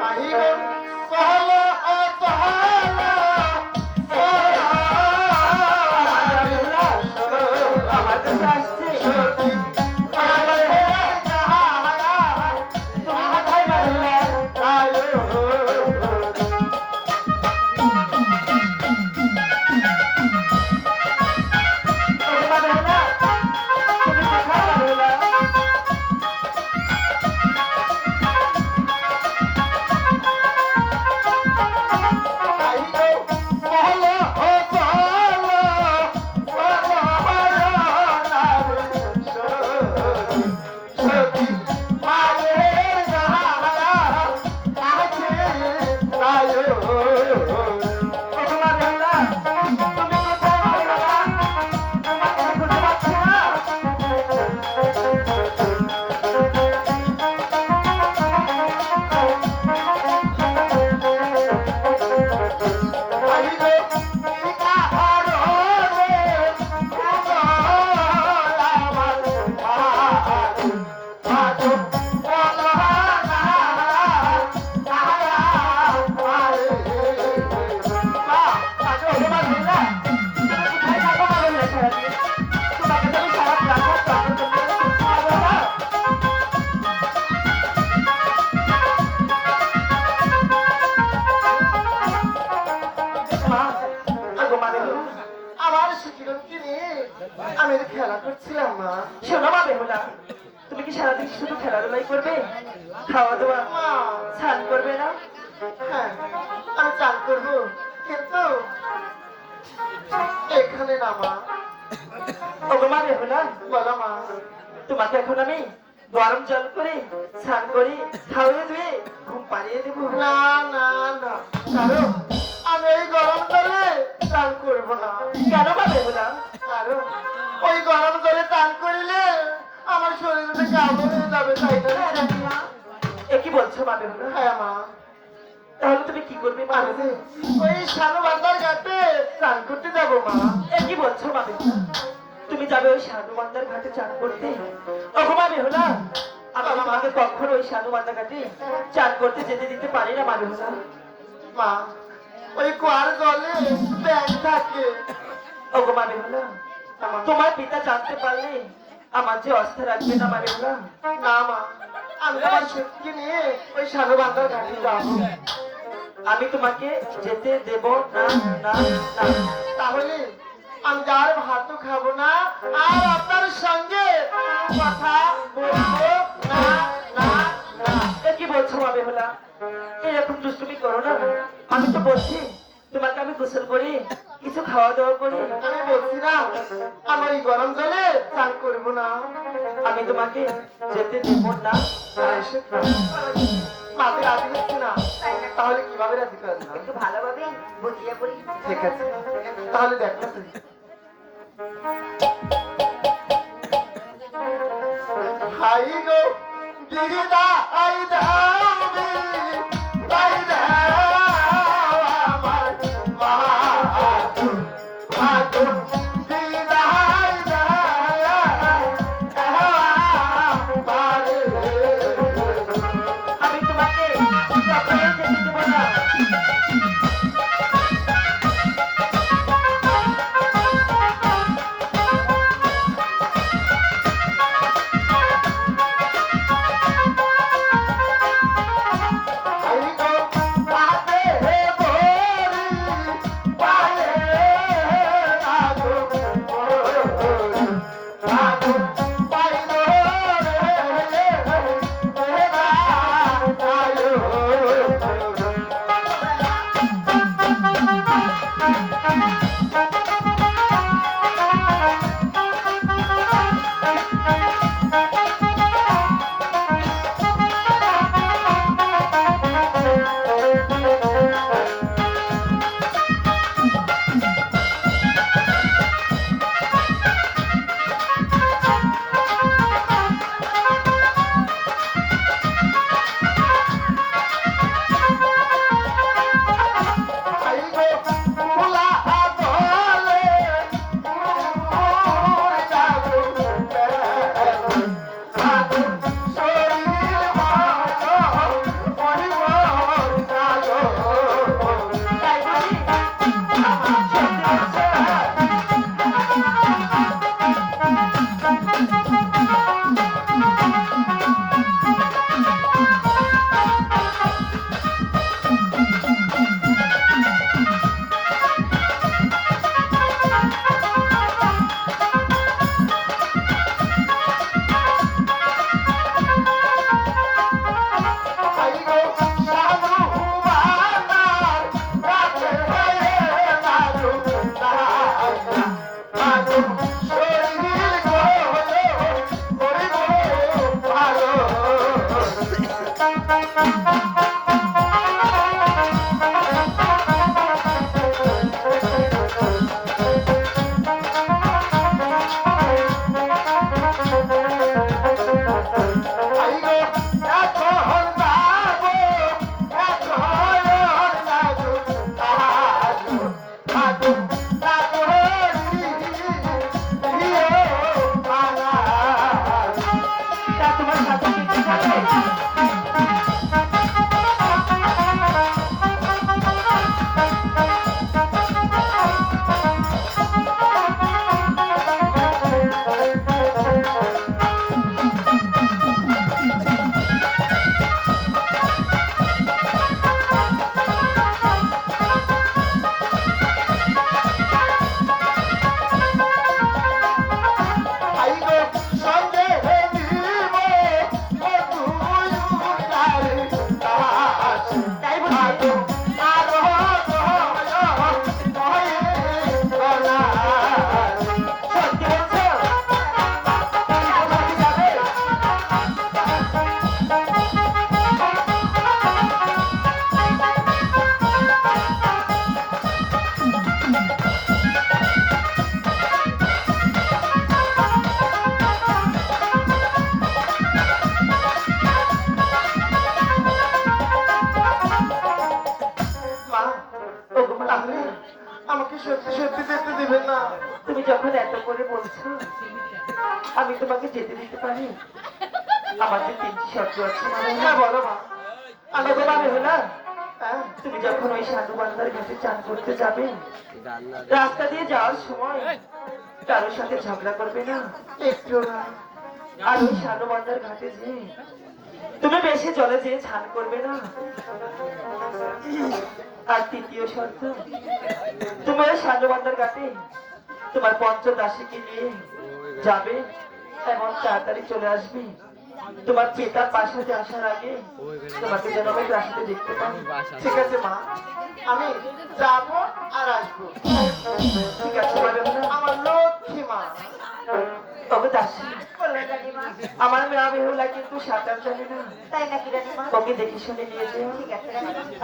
আমার করবে? খাওয়া দাওয়া স্নান করবে না? হ্যাঁ আমি চান করব। কিন্তু এখানে না, মা। ওগো মা বলো মা, তোমাকে এখন আমি গরম জল করে স্নান করে খাওয়াই দিয়ে ঘুম দেবো? না না না। কারণ আমি এই গরম জলে চান করব না। কেন মা বেহুলা কারণ ওই গরম হ্যাঁ মা। তাহলে তুমি কি করবে মা? ওই সানু ঘাটে চান করতে যাব মা। এ কি বলছো মা তুমি যাবে ওই সাধু ঘাটে চান করতে? ওগো মা বেহুলা আমি কখনো ওই সাধু ঘাটে চান করতে যেতে দিতে পারি না মা বেহুলা মা ওই কুয়ার জলে ব্যাগ থাকে। ওগো মা তোমার পিতা জানতে পারলে আমার যে অস্থা রাখবে না মা বেহুলা না মা। আমি ওই আমি তোমাকে যেতে দেব না না না। তাহলে আমি আর ভাতও খাব না, আর আপনার সঙ্গে কথা বলব না না না। কি বলছো মা বেহুলা এরকম দুষ্টুমি করো না। আমি তো বলছি তোমাকে আমি গোসল করি কিছু খাওয়া দাওয়া করি আমি বলছি না আমি ওই গরম জলে চান করব না। আমি তোমাকে যেতে দেব না মাকে রাজি হচ্ছে না তাহলে কীভাবে রাজি করবে না একটু ভালোভাবে বুঝিয়ে বলি ঠিক আছে তাহলে দেখো তুই। হাই গো গিরিদা আই দাও আই দাও আমাকে সত্যি সত্যি যেতে দেবেন না। তুমি যখন এত করে বলছো আমি তোমাকে যেতে দিতে পারি। আমার যে তিনটি শর্ত আছে মানে হ্যাঁ বলো মা। আমি তোমার হলা হ্যাঁ। তুমি যখন ওই সাধু বান্দার কাছে চান করতে যাবে রাস্তা দিয়ে যাওয়ার সময় কারোর সাথে ঝগড়া করবে না একটু না। আর ওই সাধু বান্দার ঘাটে যে বেশি জলে যেয়ে স্নান করবে না? আর তৃতীয় শর্ত, তোমার বান্দার ঘাটে তোমার পঞ্চদাসীকে নিয়ে যাবে এমন তাড়াতাড়ি চলে আসবে। তোমার চেতার বাসাতে আসার আগে তোমাকে যেন আমি প্রাসাদে দেখতে পাই। ঠিক আছে, মা। আমি যাব আর আসব। ঠিক আছে আমার লক্ষ্মী মা। তবে দাসী আমার মেয়ে বেহুলা কিন্তু সাঁতার জানে না। তাই নাকি রানীমা ওকে দেখে শুনে নিয়ে যেও। ঠিক আছে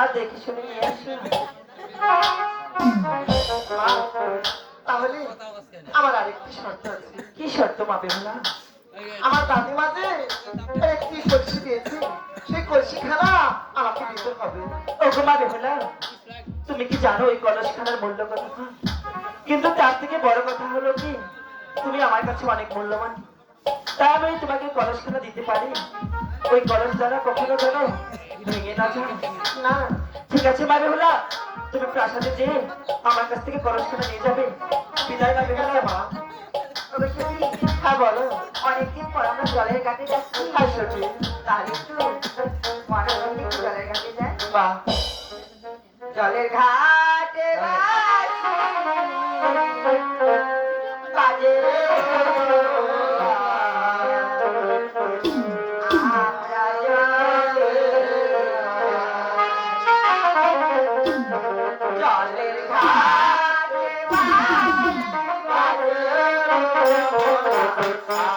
আর দেখে শুনে নিয়ে আসো। তাহলে আমার আরেকটি শর্ত আছে। কি শর্ত মা বেহুলা আমার দাদিমা যে একটি কলসি দিয়েছে সেই কলসি খানা আমাকে দিতে হবে। ওগো মা বেহুলা তুমি কি জানো ওই কলসখানার মূল্য কত? কিন্তু তার থেকে বড় কথা হলো কি তুমি আমার কাছে অনেক মূল্যবান। তাই আমি তোমাকে কলসখানা দিতে পারি? ওই কলস দ্বারা কখনো যেন ভেঙে না না, ঠিক আছে মা বেহুলা তুমি প্রাসাদে যে আমার কাছ থেকে কলসখানা নিয়ে যাবে। বিদায় মা। বেহুলা মা জলের একটু জলের বাহ জলের ঘাটে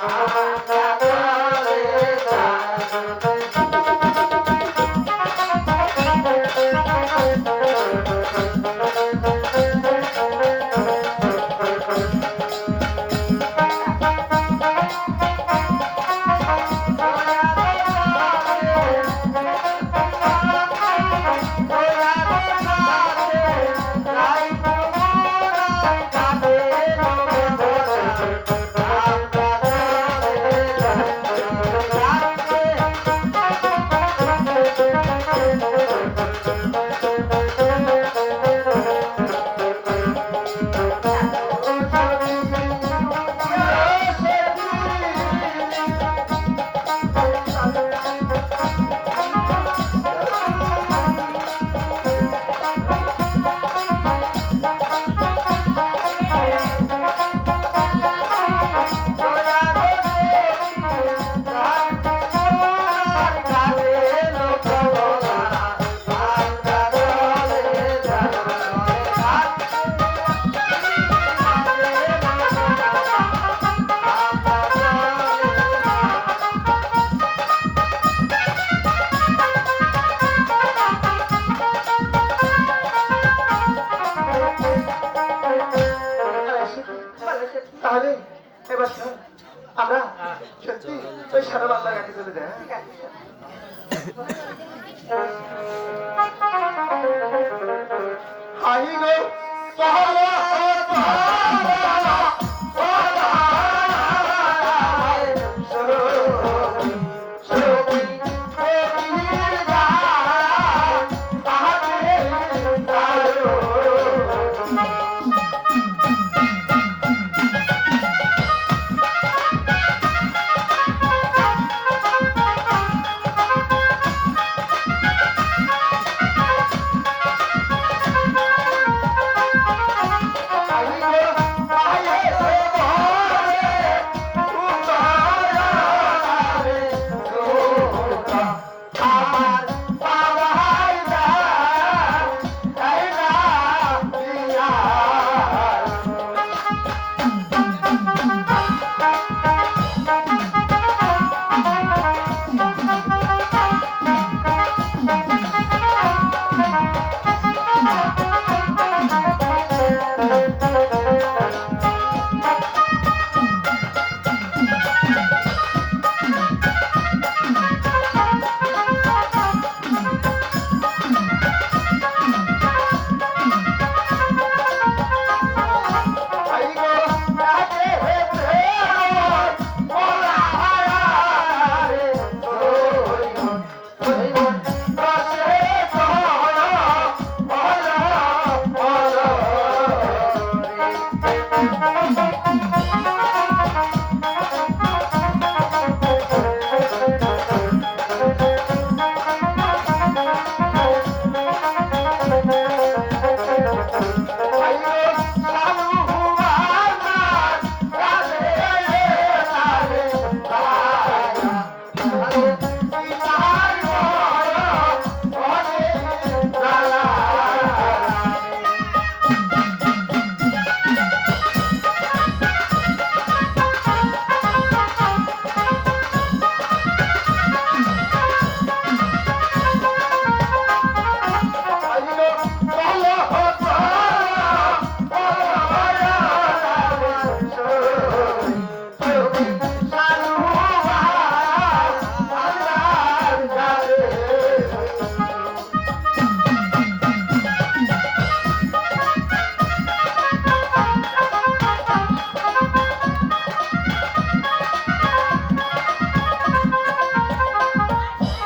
তাহলে আমরা? সত্যি? ওই সারা বাংলার কাছে চলে যায় হ্যাঁ? হাহি গো সহলে